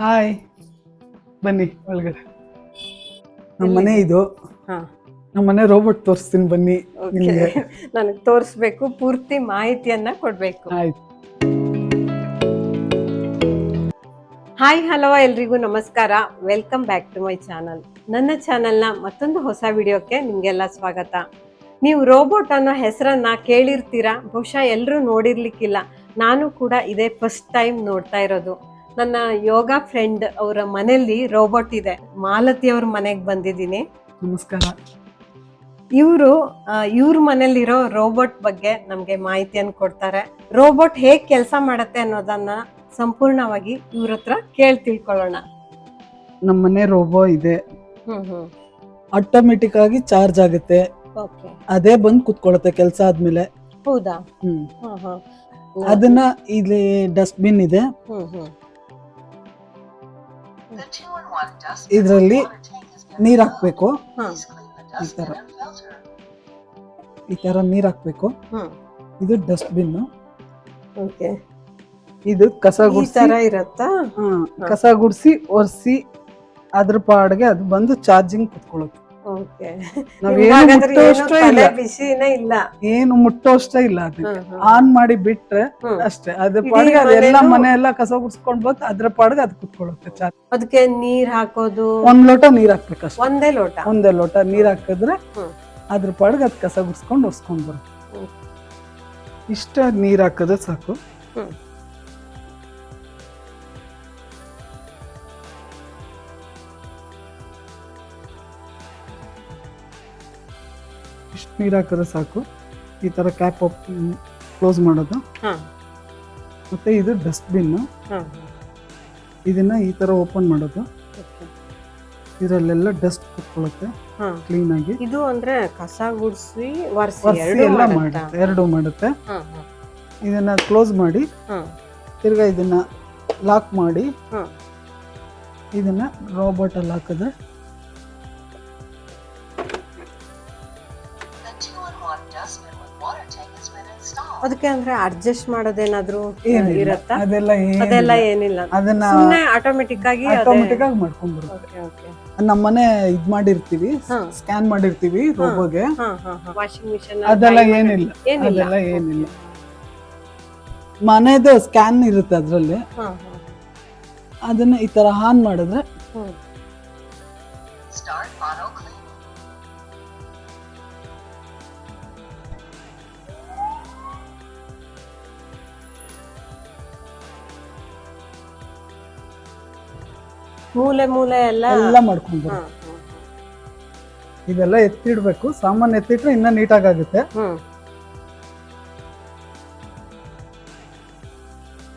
Hi ಬನ್ನಿ ಒಳಗಡೆ. ನಮ್ಮ ಮನೆ ಇದು. ಹಾ. ನಮ್ಮ ಮನೆ ರೋಬೋಟ್ ತೋರಿಸ್ತೀನಿ ಬನ್ನಿ ನಿಮಗೆ. ನನಗೆ ತೋರಿಸ್ಬೇಕು ಪೂರ್ತಿ ಮಾಹಿತಿಯನ್ನ ಕೊಡ್ಬೇಕು. ಆಯ್ತು. ಹಾಯ್ ಹಲೋ ಎಲ್ರಿಗೂ ನಮಸ್ಕಾರ. Welcome back to my channel ನನ್ನ ಚಾನಲ್ನ ಮತ್ತೊಂದು ಹೊಸ ವಿಡಿಯೋಕ್ಕೆ ನಿಮಗೆಲ್ಲ ಸ್ವಾಗತ. ನೀವು ರೋಬೋಟ್ ಅನ್ನೋ ಹೆಸರನ್ನ ಕೇಳಿರ್ತೀರಾ? ಬಹುಶಃ ಎಲ್ಲರೂ ನೋಡಿರ್ಲಿಕ್ಕಿಲ್ಲ. ನಾನು ಕೂಡ ಇದೇ ಫಸ್ಟ್ ಟೈಮ್ ನೋಡ್ತಾ ಇರೋದು. ನನ್ನ ಯೋಗ ಫ್ರೆಂಡ್ ಅವರ ಮನೆಯಲ್ಲಿ ರೋಬೋಟ್ ಇದೆ. ಮಾಲತಿ ಅವ್ರ ಮನೆಗೆ ಬಂದಿದ್ದೀನಿ. ನಮಸ್ಕಾರ. ಇವರು ಇವ್ರ ಮನೇಲಿರೋ ರೋಬೋಟ್ ಬಗ್ಗೆ ನಮಗೆ ಮಾಹಿತಿಯನ್ನು ಕೊಡ್ತಾರೆ. ರೋಬೋಟ್ ಹೇಗೆ ಕೆಲಸ ಮಾಡುತ್ತೆ ಅನ್ನೋದನ್ನ ಸಂಪೂರ್ಣವಾಗಿ ಇವ್ರ ಹತ್ರ ಕೇಳಿ ತಿಳ್ಕೊಳ್ಳೋಣ. ನಮ್ಮ ಮನೆ ರೋಬೋ ಇದೆ. ಆಟೋಮೆಟಿಕ್ ಆಗಿ ಚಾರ್ಜ್ ಆಗುತ್ತೆ. ಅದೇ ಬಂದು ಕುತ್ಕೊಳತ್ತೆ ಕೆಲಸ ಆದ್ಮೇಲೆ. ಹೌದಾ? ಹ್ಮ್. ಅದನ್ನ ಇಲ್ಲಿ ಡಸ್ಟ್ಬಿನ್ ಇದೆ. ಹ್ಮ್ ಹ್ಮ್. ಇದರಲ್ಲಿ ನೀರ್ ಹಾಕ್ಬೇಕು. ಹಾ. ಈ ತರ. ಈ ತರ ನೀರ್ ಹಾಕ್ಬೇಕು. ಇದು ಡಸ್ಟ್ಬಿನ್ ಓಕೆ. ಇದು ಕಸ ಈ ಗುಡ್ಸಿ. ತರ ಇರತ್ತಾ? ಕಸ ಗುಡಿಸಿ ಒರೆಸಿ ಅದ್ರ ಪಾಡ್ಗೆ ಅದು ಬಂದು ಚಾರ್ಜಿಂಗ್ ಕುತ್ಕೊಳ್ಳುತ್ತೆ ನಾವೇನು ಏನು ಮುಟ್ಟೋಷ್ಟೇ ಇಲ್ಲ. ಬಿಸಿನೇ ಇಲ್ಲ. ಏನು ಮುಟ್ಟೋಷ್ಟೇ ಇಲ್ಲ ಅದಕ್ಕೆ. ಆನ್ ಮಾಡಿ ಬಿಟ್ರೆ ಅಷ್ಟೇ. ಅದ್ರ ಪಾಡಿಗೆ ಅದೆಲ್ಲ ಮನೆ ಎಲ್ಲ ಕಸ ಗುಡ್ಸ್ಕೊಂಡ್ ಬಂದು ಅದ್ರ ಪಾಡಿಗೆ ಅದ್ ಕುತ್ಕೊಳ್ಳುತ್ತೆ ಚಾರ್ ಅದಕ್ಕೆ ನೀರ್ ಹಾಕೋದು? ಒಂದ್ ಲೋಟ ನೀರ್ ಹಾಕ್ಬೇಕು ಒಂದೇ ಲೋಟ? ಒಂದೇ ಲೋಟ ನೀರ್ ಹಾಕಿದ್ರೆ. ಅದ್ರ ಪಾಡಿಗೆ ಅದ್ ಕಸ ಗುಡ್ಸ್ಕೊಂಡು ಒರ್ಸ್ಕೊಂಡ್ ಬರುತ್ತೆ. ಇಷ್ಟ ನೀರ್ ಹಾಕಿದ್ರೆ ಸಾಕು. ನೀರ್ ಹಾಕಿದ್ರೆ ಸಾಕು. ಈ ತರ ಕ್ಯಾಪ್ ಕ್ಲೋಸ್ ಮಾಡೋದು. ಮತ್ತು ಇದು ಡಸ್ಟ್ಬಿನ್ನು ಇದನ್ನು ಈ ತರ ಓಪನ್ ಮಾಡೋದು. ಇದರಲ್ಲೆಲ್ಲ ಡಸ್ಟ್ ಕುತ್ಕೊಳ್ಳುತ್ತೆ. ಕ್ಲೀನಾಗಿ ಆಗಿ. ಇದು ಅಂದ್ರೆ ಕಸ ಗುಡಿಸಿ ಎಲ್ಲ ಮಾಡುತ್ತಾ? ಎರಡು ಮಾಡುತ್ತೆ. ಇದನ್ನು ಕ್ಲೋಸ್ ಮಾಡಿ. ತಿರ್ಗಾ ಇದನ್ನ ಲಾಕ್ ಮಾಡಿ. ಇದನ್ನು ಇದನ್ನ ರೋಬೋಟ್ ಅಲ್ಲಿ ಹಾಕಿದ್ರೆ ಅದಕ್ಕೆ ಅಂದ್ರೆ ಅಡ್ಜಸ್ಟ್ ಮಾಡೋದೇನಾದ್ರೂ ಇರುತ್ತಾ ಇರತ್ತಾ? ಅದೆಲ್ಲ ಏನಿಲ್ಲ. ಅದೆಲ್ಲ ಏನಿಲ್ಲ. ಅದನ್ನ ಸುಮ್ನೆ ಆಟೋಮೆಟಿಕ್ ಆಗಿ ಆಟೋಮೆಟಿಕ್ ಆಗಿ ಮಾಡ್ಕೊಂಡ್ ಬರುತ್ತೆ ಓಕೆ ಓಕೆ ನಮ್ಮನೆ ಇದ್ ಮಾಡಿರ್ತೀವಿ ಸ್ಕ್ಯಾನ್ ಮಾಡಿರ್ತೀವಿ ರೋಬೋಗೆ ಹಾ ಹಾ ಹಾ. ವಾಷಿಂಗ್ ಮಿಷನ್ ಅದೆಲ್ಲ ಏನಿಲ್ಲ. ಏನಿಲ್ಲ. ಅದೆಲ್ಲ ಏನಿಲ್ಲ. ಮನೆದು ಸ್ಕ್ಯಾನ್ ಇರುತ್ತೆ ಅದ್ರಲ್ಲಿ. ಹಾ ಹಾ. ಅದನ್ನ ಈ ತರ ಹಾನ್ ಮಾಡಿದ್ರೆ ಹ್ಮ್. ಮೂಲೆ ಮೂಲೆ ಎಲ್ಲ ಎಲ್ಲ ಮಾಡ್ಕೊಂಡ್ ಹಾ, ಇದೆಲ್ಲ ಎತ್ತಿಡ್ಬೇಕು. ಸಾಮಾನ್ಯ ಎತ್ತಿಟ್ರೆ ಇನ್ನ ನೀಟಾಗಿ ಆಗುತ್ತೆ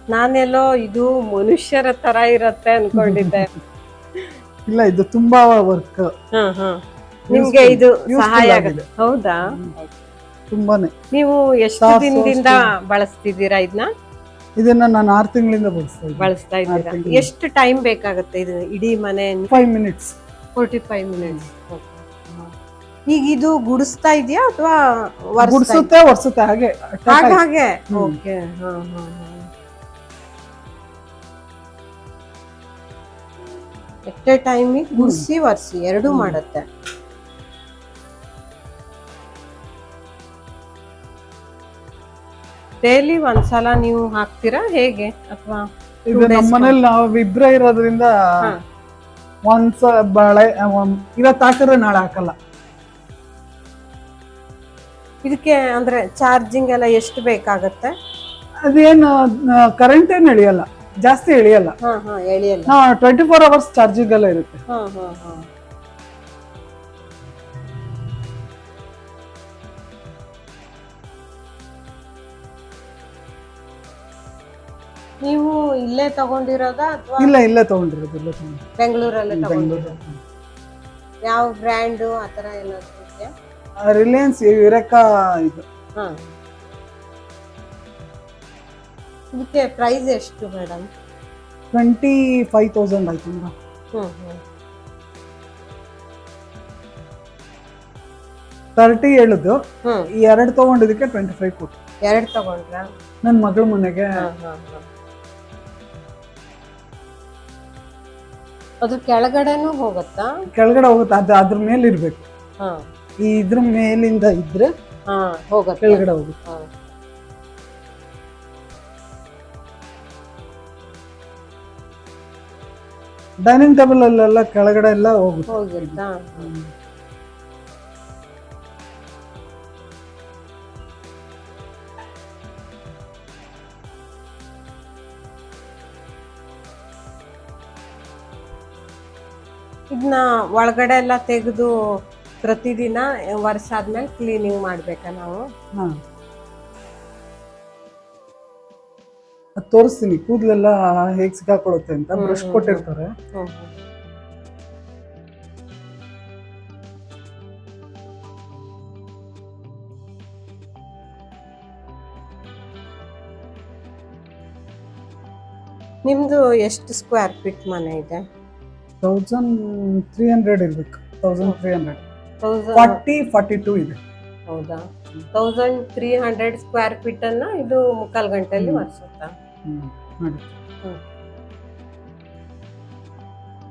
ನಾನೆಲ್ಲೋ ಇದು ಮನುಷ್ಯರ ತರ ಇರತ್ತೆ ಅನ್ಕೊಂಡಿದ್ದೆ. ಇಲ್ಲ ಇದು ತುಂಬಾ ವರ್ಕ್. ನಿಮ್ಗೆ ಇದು ಸಹಾಯ ಆಗಿದೆ. ಆಗುತ್ತೆ. ಹೌದಾ? ತುಂಬಾನೇ. ನೀವು ಎಷ್ಟು ದಿನದಿಂದ. ಬಳಸ್ತಿದ್ದೀರಾ ಇದನ್ನ ಇದನ್ನ ನಾನು ಆರು ತಿಂಗಳಿಂದ ಬಳಸ್ತಾ ಇದ್ದೀನಿ. ಬಳಸ್ತಾ ಇದ್ದೀರಾ? ಎಷ್ಟು ಟೈಮ್ ಬೇಕಾಗುತ್ತೆ ಇದು ಇಡೀ ಮನೆ? Five minutes forty five minutes ಈಗ ಇದು ಗುಡಿಸ್ತಾ ಇದೆಯಾ ಅಥವಾ ಗುಡಿಸುತ್ತೆ ಒರ್ಸುತ್ತೆ ಹಾಗೆ ಹಾಗೆ ಓಕೆ. ಎಟ್ ಎ ಟೈಮಿಗೆ ಗುಡಿಸಿ ಒರೆಸಿ ಎರಡೂ ಮಾಡುತ್ತೆ. ಡೈಲಿ ಒಂದ್ಸಲ ನೀವು ಹಾಕ್ತೀರಾ? ಹೇಗೆ? ಅಥವಾ ಇದು ನಮ್ಮ ಮನೇಲಿ ನಾವು ಇಬ್ರೇ ಇರೋದ್ರಿಂದ. ಒಂದ್ಸ ಬಳೆ ಇವತ್ತು ಹಾಕಿದ್ರೆ ನಾಳೆ ಹಾಕಲ್ಲ. ಇದಕ್ಕೆ ಅಂದ್ರೆ ಚಾರ್ಜಿಂಗ್ ಎಲ್ಲ ಎಷ್ಟು ಬೇಕಾಗತ್ತೆ? ಅದೇನು ಕರೆಂಟ್ ಏನು ಎಳಿಯಲ್ಲ ಜಾಸ್ತಿ ಎಳಿಯಲ್ಲ. ಹಾ ಹಾ ಎಳಿಯಲ್ಲ. ಟ್ವೆಂಟಿ ಫೋರ್ ಅವರ್ಸ್ ಚಾರ್ಜಿಂಗ್ ಎಲ್ಲ ಇರುತ್ತೆ. ನೀವು ಇಲ್ಲೇ ತಗೊಂಡಿರೋದಾ ಅಥವಾ ಇಲ್ಲ ಇಲ್ಲೇ ತಗೊಂಡಿರೋದು ಇಲ್ಲೇ ತಗೊಂಡಿರೋದು. ಬೆಂಗಳೂರಲ್ಲೇ ಬೆಂಗಳೂರು. ತಗೊಂಡಿರೋದು? ಯಾವ ಬ್ರ್ಯಾಂಡು ತರ ಏನಾದ್ರು ಇದೆಯಾ ರಿಲಯನ್ಸ್ ಯುರೇಕಾ ಇದು. ಹಾಂ. ಇದಕ್ಕೆ ಪ್ರೈಸ್ ಎಷ್ಟು ಮೇಡಮ್ ಟ್ವೆಂಟಿ ಫೈವ್ ತೌಸಂಡ್ ಆಯ್ತು ಮೇಡಮ್ ಹ್ಮ್ ತರ್ಟಿ ಹೇಳಿದ್ದು ಈ ಎರಡು ತಗೊಂಡಿದ್ದಕ್ಕೆ ಟ್ವೆಂಟಿ ಫೈವ್ ಕೊಟ್ಟು ಎರಡು ತಗೊಂಡ್ರಾ? ನನ್ನ ಮಗಳ ಮನೆಗೆ ಹಾ ಹಾ ಹಾ. ಅದು ಕೆಳಗಡೆನೂ ಹೋಗುತ್ತಾ? ಕೆಳಗಡೆ ಹೋಗುತ್ತಾ? ಅದು ಅದ್ರ ಮೇಲೆ ಇರ್ಬೇಕು ಹಾ. ಈ ಇದ್ರ ಮೇಲಿಂದ ಇದ್ರೆ ಹಾ ಹೋಗುತ್ತೆ? ಕೆಳಗಡೆ ಹೋಗುತ್ತೆ ಹಾ. ಡೈನಿಂಗ್ ಟೇಬಲ್ ಅಲ್ಲೆಲ್ಲ ಕೆಳಗಡೆ ಎಲ್ಲ ಹೋಗುತ್ತೆ? ಹೋಗುತ್ತಾ? ಹ್ಮ್. ಇದನ್ನ ಒಳಗಡೆ ಎಲ್ಲ ತೆಗೆದು ಪ್ರತಿದಿನ ವರ್ಷ ಆದ್ಮೇಲೆ ಕ್ಲೀನಿಂಗ್ ಮಾಡ್ಬೇಕಾ ನಾವು? ಹಾ. ತೋರಿಸ್ತೀನಿ. ಕೂದಲೆಲ್ಲ ಹೇಗ್ ಸಿಕ್ಕಾಕೊಳುತ್ತೆ ಅಂತ ಬ್ರಷ್ ಕೊಟ್ಟಿರ್ತಾರೆ. ಹ್ಮ್ ಹ್ಮ್. ನಿಮ್ದು ಎಷ್ಟು ಸ್ಕ್ವೇರ್ ಫೀಟ್ ಮನೆ ಇದೆ? ತೌಸಂಡ್ ತ್ರೀ ಹಂಡ್ರೆಡ್ ಇರ್ಬೇಕು. Thousand three hundred forty forty two ಇದೆ. ಹೌದಾ? Thousand three hundred square feet ಅನ್ನ ಇದು ಮುಕ್ಕಾಲು ಗಂಟೆಯಲ್ಲಿ ಹ್ಮ್. ಒರೆಸುತ್ತಾ? ನೋಡಿ.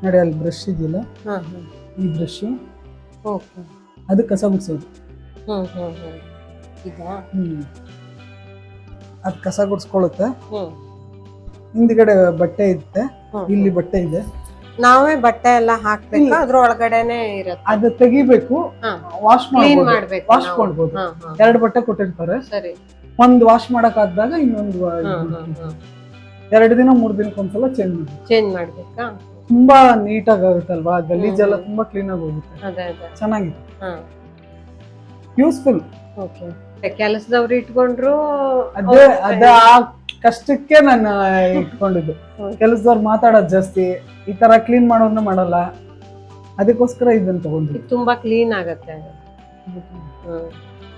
ನೋಡಿ ಅಲ್ಲಿ ಬ್ರಷ್ ಇದೆಯಲ್ಲ? ಈ ಬ್ರಷ್ ಓಕೆ. ಅದು ಕಸ ಗುಡ್ಸೋದು. ಅದು ಕಸ ಗುಡಿಸ್ಕೊಳ್ಳುತ್ತೆ ಹಿಂದ್ಗಡೆ ಬಟ್ಟೆ ಇರುತ್ತೆ ಇಲ್ಲಿ ಬಟ್ಟೆ ಇದೆ. ನಾವೇ ಬಟ್ಟೆ ಎಲ್ಲ ಹಾಕ್ಬೇಕು. ಅದ್ರ ಒಳಗಡೆನೆ ಇರುತ್ತೆ. ಅದು ತೆಗಿಬೇಕು ವಾಶ್ ಮಾಡ್ಬೇಕು ವಾಶ್. ಮಾಡ್ಬೋದು. ಎರಡು ಬಟ್ಟೆ ಕೊಟ್ಟಿರ್ತಾರೆ. ಸರಿ. ಒಂದ್ ವಾಶ್ ಮಾಡಕ್ ಆದಾಗ ಇನ್ನೊಂದು ಎರಡು ದಿನ ಮೂರ್ ದಿನಕ್ಕೆ ಒಂದ್ಸಲ ಚೇಂಜ್ ಮಾಡಿ ಚೇಂಜ್ ಮಾಡ್ಬೇಕಾ? ತುಂಬಾ ನೀಟಾಗಿ ಆಗುತ್ತಲ್ವಾ? ಗಲೀಜೆಲ್ಲ ತುಂಬಾ ಕ್ಲೀನ್ ಆಗಿ ಹೋಗುತ್ತೆ. ಚೆನ್ನಾಗಿದೆ. ಯೂಸ್ಫುಲ್ ಓಕೆ ಕೆಲಸದವ್ರು ಇಟ್ಕೊಂಡ್ರು ಅದೇ ಅದೇ ಆ ಕಷ್ಟಕ್ಕೆ ನಾನು ಇಟ್ಕೊಂಡಿದ್ದು. ಕೆಲಸದವ್ರು ಮಾತಾಡೋದು ಜಾಸ್ತಿ ಈ ತರ ಕ್ಲೀನ್ ಮಾಡೋದನ್ನ ಮಾಡಲ್ಲ. ಅದಕ್ಕೋಸ್ಕರ ಇದನ್ನ ತಗೊಂಡ್ರಿ ತುಂಬಾ ಕ್ಲೀನ್ ಆಗತ್ತೆ.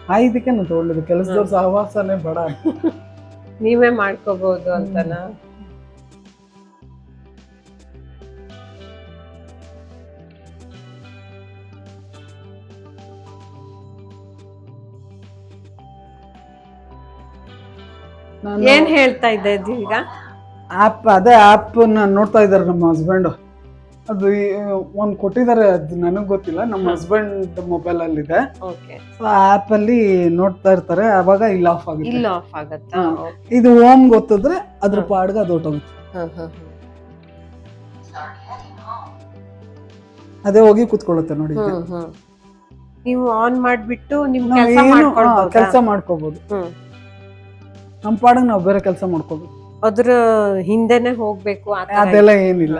ಆ ಇದಕ್ಕೆ ನಾನು ತಗೊಂಡಿದ್ದು. ಕೆಲಸದವ್ರ ಸಹವಾಸನೇ ಬೇಡ. ನೀವೇ ಮಾಡ್ಕೋಬಹುದು ಅಂತನಾ? ಏನ್ ಹೇಳ್ತಾ ಇದ್ದೆ ಈಗ? ಆಪ್ ಅದೇ ಆಪ್ ನಾನು ನೋಡ್ತಾ ಇದ್ದಾರೆ ನಮ್ಮ ಹಸ್ಬೆಂಡ್ ಅದು ಒಂದ್ ಕೊಟ್ಟಿದ್ದಾರೆ ಅದು ನನಗ್ ಗೊತ್ತಿಲ್ಲ ನಮ್ಮ ಹಸ್ಬೆಂಡ್ ಮೊಬೈಲ್ ಅಲ್ಲಿ ಇದೆ ಓಕೆ. ಆ ಆಪ್ ಅಲ್ಲಿ ನೋಡ್ತಾ ಇರ್ತಾರೆ ಅವಾಗ ಇಲ್ಲ ಆಫ್ ಆಗುತ್ತೆ. ಇಲ್ಲ ಆಫ್ ಆಗತ್ತಾ. ಇದು ಓಮ್ ಗೊತ್ತಿದ್ರೆ ಅದ್ರ ಪಾಡ್ಗೆ ಅದು ಹೊಟ್ಟೋಗುತ್ತೆ ಹಾ. ಅದೇ ಹೋಗಿ ಕುತ್ಕೊಳ್ಳುತ್ತೆ ನೋಡಿ ಈಗ. ಹ್ಮ್, ಹ್ಮ್. ನೀವು ಆನ್ ಮಾಡ್ಬಿಟ್ಟು ನಿಮ್ಗೆ ನಾವ್ ಕೆಲಸ ಏನು ಕೆಲಸ ಮಾಡ್ಕೋಬಹುದು ಹ್ಮ್. ನಮ್ಮ ಪಾಡಂಗೆ ನಾವು ಬೇರೆ ಕೆಲಸ ಮಾಡ್ಕೋಬೇಕು ಅದ್ರ ಹಿಂದೆನೆ ಹೋಗ್ಬೇಕು ಆ ಅದೆಲ್ಲ ಏನಿಲ್ಲ.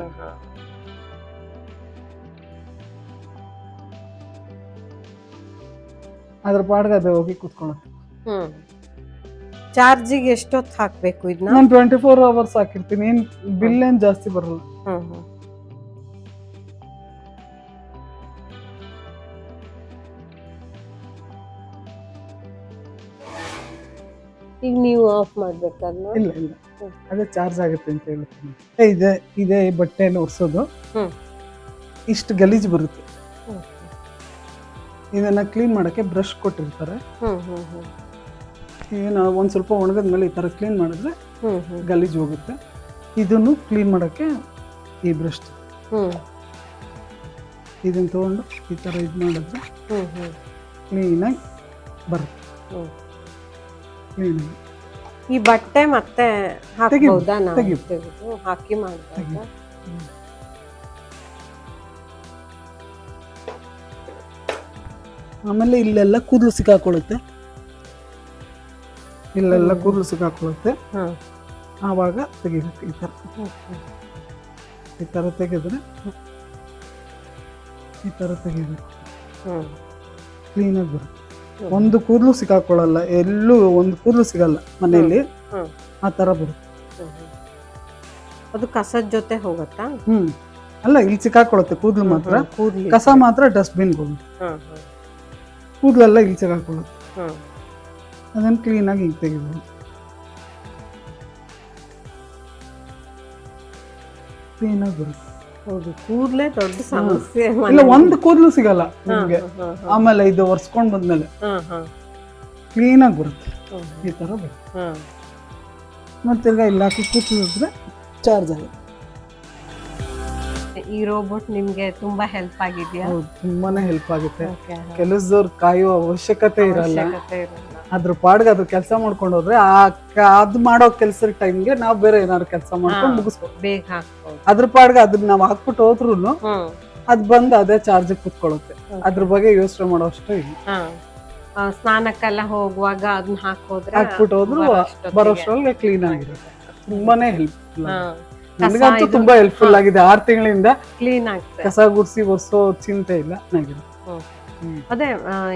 ಅದ್ರ ಪಾಡ್ಗೆ ಅದೇ ಹೋಗಿ ಕುತ್ಕೊಳ್ಳುತ್ತೆ ಹ್ಮ್. ಚಾರ್ಜಿಗೆ ಎಷ್ಟೊತ್ತು ಹಾಕ್ಬೇಕು ಇದನ್ನ ನಾನು ಟ್ವೆಂಟಿ ಫೋರ್ ಅವರ್ಸ್ ಹಾಕಿರ್ತೀನಿ. ಏನು ಬಿಲ್ ಏನು ಜಾಸ್ತಿ ಬರಲ್ಲ. ಹ್ಮ್ ಹ್ಮ್. ಈಗ ನೀವು ಆಫ್ ಮಾಡ್ಬೇಕಲ್ಲ ಇಲ್ಲ ಇಲ್ಲ. ಅದೇ ಚಾರ್ಜ್ ಆಗುತ್ತೆ ಅಂತ ಹೇಳ್ತೀನಿ. ಇದೆ ಇದೆ ಬಟ್ಟೆನ ಬಟ್ಟೆಯಲ್ಲಿ ಒರೆಸೋದು. ಹ್ಮ್. ಇಷ್ಟು ಗಲೀಜು ಬರುತ್ತೆ. ಇದನ್ನ ಕ್ಲೀನ್ ಮಾಡಕ್ಕೆ ಬ್ರಷ್ ಕೊಟ್ಟಿರ್ತಾರೆ. ಹ್ಮ್ ಹ್ಮ್ ಒಂದ್ ಸ್ವಲ್ಪ ಒಣಗಿದ ಮೇಲೆ ಈ ಥರ ಕ್ಲೀನ್ ಮಾಡಿದ್ರೆ ಹ್ಮ್ ಹ್ಮ್. ಗಲೀಜು ಹೋಗುತ್ತೆ. ಇದನ್ನು ಕ್ಲೀನ್ ಮಾಡೋಕ್ಕೆ ಈ ಬ್ರಷ್ ಹ್ಮ್. ಇದನ್ನ ತಗೊಂಡು ಈ ತರ ಇದು ಮಾಡಿದ್ರೆ ಹ್ಮ್ ಹ್ಮ್. ಕ್ಲೀನಾಗಿ ಬರುತ್ತೆ. ಹ್ಮ್. ಕ್ಲೀನಾಗಿ ಈ ಬಟ್ಟೆ ಮತ್ತೆ ಹಾಕಬಹುದಾ ನಾವು? ತೆಗಿ. ತೆಗೆದು ಹಾಕಿ ಮಾಡ್ಬೇಕಾ ತೆಗಿ. ಆಮೇಲೆ ಇಲ್ಲೆಲ್ಲ ಕೂದಲು ಸಿಕ್ಕಾಕೊಳ್ಳುತ್ತೆ. ಇಲ್ಲೆಲ್ಲ. ಕೂದಲು ಸಿಕ್ಕಾಕೊಳ್ಳುತ್ತೆ. ಆವಾಗ ತೆಗಿಬೇಕು ಈ ಥರ. ಈ ಥರ ತೆಗೆದ್ರೆ ಈ ಥರ ತೆಗಿಬೇಕು. ಕ್ಲೀನಾಗಿ ಬರುತ್ತೆ. ಒಂದು ಕೂದಲು ಸಿಕ್ಕಾಕೊಳ್ಳಲ್ಲ ಎಲ್ಲೂ ಒಂದು ಕೂದಲು ಸಿಗಲ್ಲ ಮನೆಯಲ್ಲಿ. ಹ್ಮ್. ಆ ಥರ ಬರುತ್ತೆ. ಅದು ಕಸದ ಜೊತೆ ಹೋಗತ್ತಾ? ಹ್ಮ್. ಅಲ್ಲ ಇಲ್ಲಿ ಸಿಕ್ಕಾಕೊಳ್ಳುತ್ತೆ ಕೂದಲು ಮಾತ್ರ. ಕೂದ್ಲಿ. ಕಸ ಮಾತ್ರ ಡಸ್ಟ್ಬಿನ್ಗೆ ಹೋಗುತ್ತೆ ಹ್ಮ್ ಹ್ಮ್. ಕೂದಲೆಲ್ಲ ಇಲ್ಲಿ ಸಿಕ್ಕಾಕೊಳ್ಳುತ್ತೆ. ಹ್ಮ್. ಅದನ್ನು ಕ್ಲೀನಾಗಿ ಹಿಂಗೆ ತೆಗಿಬೋದು ಕ್ಲೀನಾಗಿ ಬರುತ್ತೆ ಹೌದು ಕೂದ್ಲೇ ದೊಡ್ಡ ಸಮಸ್ಯೆ ಇಲ್ಲ. ಒಂದು ಕೂದಲು ಸಿಗಲ್ಲ ನಿಮಗೆ. ಆಮೇಲೆ ಇದು ಒರ್ಸ್ಕೊಂಡ್ ಬಂದ್ಮೇಲೆ ಕ್ಲೀನಾಗಿ ಬರುತ್ತೆ. ಈ ಥರ ಬರುತ್ತೆ. ಮತ್ತೆ ತಿರ್ಗಾ ಇಲ್ಲ ಹಾಕಿ ಕೂತಿದ್ರೆ ಚಾರ್ಜ್ ಆಗುತ್ತೆ. ಈ ರೋಬೋಟ್ ನಿಮ್ಗೆ ತುಂಬಾ ಹೆಲ್ಪ್ ಆಗಿದೆಯಾ? ತುಂಬಾನೇ ಹೆಲ್ಪ್ ಆಗುತ್ತೆ. ಕೆಲಸದವ್ರು ಕಾಯೋ ಅವಶ್ಯಕತೆ ಇರಲ್ಲ. ಅವಶ್ಯಕತೆ ಇರಲ್ಲ. ಅದ್ರ ಪಾಡ್ಗೆ ಅದ್ರ ಕೆಲಸ ಮಾಡ್ಕೊಂಡು ಹೋದ್ರೆ ಆ ಕ- ಅದ್ ಮಾಡೋ ಕೆಲಸದ ಟೈಮ್ಗೆ ನಾವ್ ಬೇರೆ ಏನಾದ್ರು ಕೆಲಸ ಮಾಡ್ಕೊಂಡು. ಮುಗಿಸ್ಬೋದು ಬೇಗ ಹಾಕ್ಬೋದು ಅದ್ರ ಪಾಡ್ಗೆ ಅದನ್ನ ನಾವ್ ಹಾಕ್ಬಿಟ್ಟು ಹೋದ್ರು ಹ್ಮ್ ಅದ್ ಬಂದು ಅದೇ ಚಾರ್ಜ್ ಕುತ್ಕೊಳ್ಳುತ್ತೆ. ಅದ್ರ ಬಗ್ಗೆ ಯೋಚನೆ ಮಾಡೋಷ್ಟು ಇಲ್ಲ ಹಾ. ಆ, ಸ್ನಾನಕ್ಕೆಲ್ಲ ಹೋಗುವಾಗ ಅದನ್ನ ಹಾಕೋದ್ರೆ ಹಾಕ್ಬಿಟ್ಟು ಹೋದ್ರು ಬರೋಷ್ಟೊತ್ತಿಗೆ. ಬರೋಷ್ಟ್ರೊಳಗೆ ಕ್ಲೀನ್ ಆಗಿರುತ್ತೆ ತುಂಬಾನೇ ಹೆಲ್ಪ್ಫುಲ್ ಹಾ. ನನಗಂತೂ ತುಂಬಾ ಹೆಲ್ಪ್ಫುಲ್ ಆಗಿದೆ ಆರ್ ತಿಂಗಳಿಂದ ಕ್ಲೀನ್ ಆಗ್ತದೆ ಕಸ ಗುಡಿಸಿ ಒರೆಸೋ ಚಿಂತೆ ಇಲ್ಲ ಚೆನ್ನಾಗಿರುತ್ತೆ ಹ್ಮ್. ಅದೇ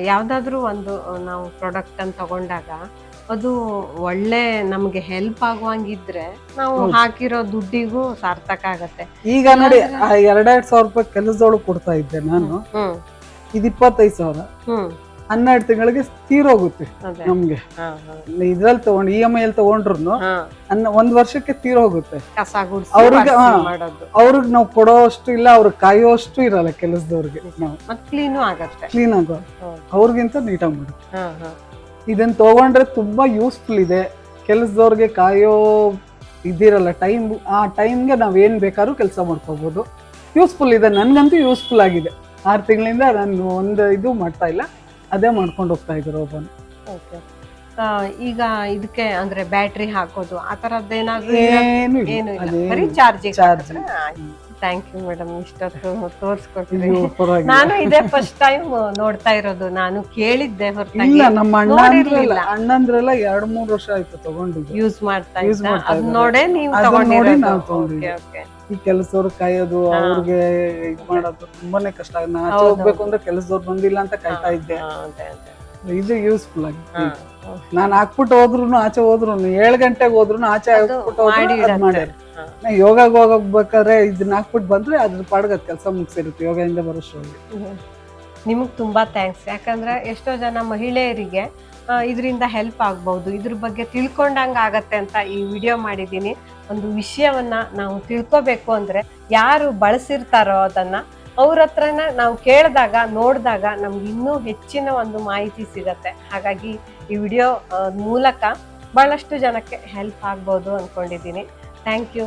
ಯಾವ್ದಾದ್ರು ಒಂದು ನಾವು ಪ್ರಾಡಕ್ಟ್ ಅನ್ನು ತಗೊಂಡಾಗ ಅದು ಒಳ್ಳೆ ನಮ್ಗೆ ಹೆಲ್ಪ್ ಆಗುವಂಗಿದ್ರೆ ನಾವು ಹಾಕಿರೋ ದುಡ್ಡಿಗೂ ಸಾರ್ಥಕ ಆಗತ್ತೆ. ಈಗ ನೋಡಿ ಎರಡೆರಡ್ ಸಾವಿರ ರೂಪಾಯಿ ಕೆಲಸದೊಳಗೆ ಕೊಡ್ತಾ ಇದ್ದೆ ನಾನು. ಇದು ಇಪ್ಪತ್ತೈದು ಸಾವಿರ. ಹ್ಮ್. ಹನ್ನೆರಡು ತಿಂಗಳಿಗೆ ತೀರೋಗುತ್ತೆ ನಮ್ಗೆ. ಇದ್ರಲ್ಲಿ ತಗೊಂಡು ಇ ಎಂ ಐ ಅಲ್ಲಿ ತಗೊಂಡ್ರು ಒಂದ್ ವರ್ಷಕ್ಕೆ ತೀರೋಗುತ್ತೆ ಅವ್ರಿಗೆ- ಅವ್ರಿಗೆ ನಾವು ಕೊಡೋ ಅಷ್ಟು ಇಲ್ಲ ಅವ್ರಿಗೆ ಕಾಯೋಷ್ಟು ಇರಲ್ಲ ಕೆಲಸದವ್ರಿಗೆ ನಾವು. ಕ್ಲೀನು ಆಗತ್ತೆ. ಕ್ಲೀನ್ ಆಗೋ. ಅವ್ರಿಗಿಂತ ನೀಟಾಗಿ ಮಾಡುತ್ತೆ. ಇದನ್ನ ತಗೊಂಡ್ರೆ ತುಂಬಾ ಯೂಸ್ಫುಲ್ ಇದೆ. ಕೆಲಸದವ್ರಿಗೆ ಕಾಯೋ ಇದಿರಲ್ಲ ಟೈಮ್ ಆ ಟೈಮ್ಗೆ ನಾವ್ ಏನ್ ಬೇಕಾದ್ರೂ ಕೆಲಸ ಮಾಡ್ಕೋಬಹುದು ಯೂಸ್ಫುಲ್ ಇದೆ ನನ್ಗಂತೂ ಯೂಸ್ಫುಲ್ ಆಗಿದೆ. ಆರು ತಿಂಗಳಿಂದ ನಾನು ಒಂದು ಇದು ಮಾಡ್ತಾ ಇಲ್ಲ. ಅದೇ ಮಾಡ್ಕೊಂಡು ಹೋಗ್ತಾ ಇದ್ರು ಒಬ್ಬನು. ಓಕೆ ಈಗ ಇದಕ್ಕೆ ಅಂದ್ರೆ ಬ್ಯಾಟ್ರಿ ಹಾಕೋದು ಆ ತರದ್ದೇನಾದ್ರೂ ಏನು ಇಲ್ಲ. ಏನು ಇಲ್ಲ. ಅದೇನು ಬರೀ charging Charging. Thank you madam ಇಷ್ಟೊತ್ತು ಪರವಾಗಿಲ್ಲ. ನಾನು ಇದೇ ಫಸ್ಟ್ ಟೈಮ್ ನೋಡ್ತಾ ಇರೋದು. ನಾನು ಕೇಳಿದ್ದೆ ಇಲ್ಲ ನಮ್ಮ ಅಣ್ಣ ನೋಡಿರ್ಲಿಲ್ಲ. ಅಣ್ಣಂದ್ರೆಲ್ಲ ಎರಡ್ ಮೂರ್ ವರ್ಷ ಆಯ್ತು ತಗೊಂಡಿದ್ದು. ಯೂಸ್ ಮಾಡ್ತಾ ಇದ್ದ. ಅದ್ ನೋಡೇ ನೀವು ತಗೊಂಡಿ ತಗೊಂಡಿರೋದು. ನಾವು ಓಕೆ ಈ ಕೆಲಸದವ್ರು ಕಾಯೋದು ಅವ್ರಿಗೆ ಇದು ಮಾಡೋದು ತುಂಬಾನೇ ಕಷ್ಟ ನಾ ಆಚೆ ಹೌದು, ಹೋಗ್ಬೇಕು ಅಂದ್ರೆ ಕೆಲಸದವ್ರು ಬಂದಿಲ್ಲ ಅಂತ ಕಾಯ್ತಾ ಇದ್ದೆ. ಇದು ಯೂಸ್ಫುಲ್ ಆಗಿ ನಾನು ಹಾಕ್ಬಿಟ್ಟು ಹೋದ್ರು ಆಚೆ ಹೋದ್ರು ಏಳು ಗಂಟೆಗೆ ಹೋದ್ರು ಆಚೆ ಹಾಕ್ಬಿಟ್ಟು. ಮಾಡ್ಯಾರ ನಾ ಯೋಗಾಗ ಹೋಗ್ಬೇಕಾದ್ರೆ ಇದನ್ನ ಹಾಕ್ಬಿಟ್ಟು ಬಂದ್ರೆ ಅದ್ರ ಪಾಡ್ಗತ್ ಕೆಲಸ ಮುಗಿಸಿರುತ್ತೆ ಯೋಗದಿಂದ ಬರೋಷ್ಟ್ರಲ್ಲಿ ನಿಮಗೆ ತುಂಬಾ ಥ್ಯಾಂಕ್ಸ್ ಯಾಕಂದ್ರೆ ಎಷ್ಟೋ ಜನ ಮಹಿಳೆಯರಿಗೆ ಇದರಿಂದ ಹೆಲ್ಪ್ ಆಗ್ಬಹುದು ಇದ್ರ ಬಗ್ಗೆ ತಿಳ್ಕೊಂಡಂಗ ಆಗತ್ತೆ ಅಂತ ಈ ವಿಡಿಯೋ ಮಾಡಿದ್ದೀನಿ. ಒಂದು ವಿಷಯವನ್ನ ನಾವು ತಿಳ್ಕೊಬೇಕು ಅಂದ್ರೆ ಯಾರು ಬಳಸಿರ್ತಾರೋ ಅದನ್ನ ಅವ್ರ ಹತ್ರನ ನಾವು ಕೇಳಿದಾಗ, ನೋಡಿದಾಗ ನಮ್ಗೆ ಇನ್ನೂ ಹೆಚ್ಚಿನ ಒಂದು ಮಾಹಿತಿ ಸಿಗತ್ತೆ. ಹಾಗಾಗಿ ಈ ವಿಡಿಯೋ ಮೂಲಕ ಬಹಳಷ್ಟು ಜನಕ್ಕೆ ಹೆಲ್ಪ್ ಆಗ್ಬೋದು ಅಂದ್ಕೊಂಡಿದ್ದೀನಿ ಥ್ಯಾಂಕ್ ಯು.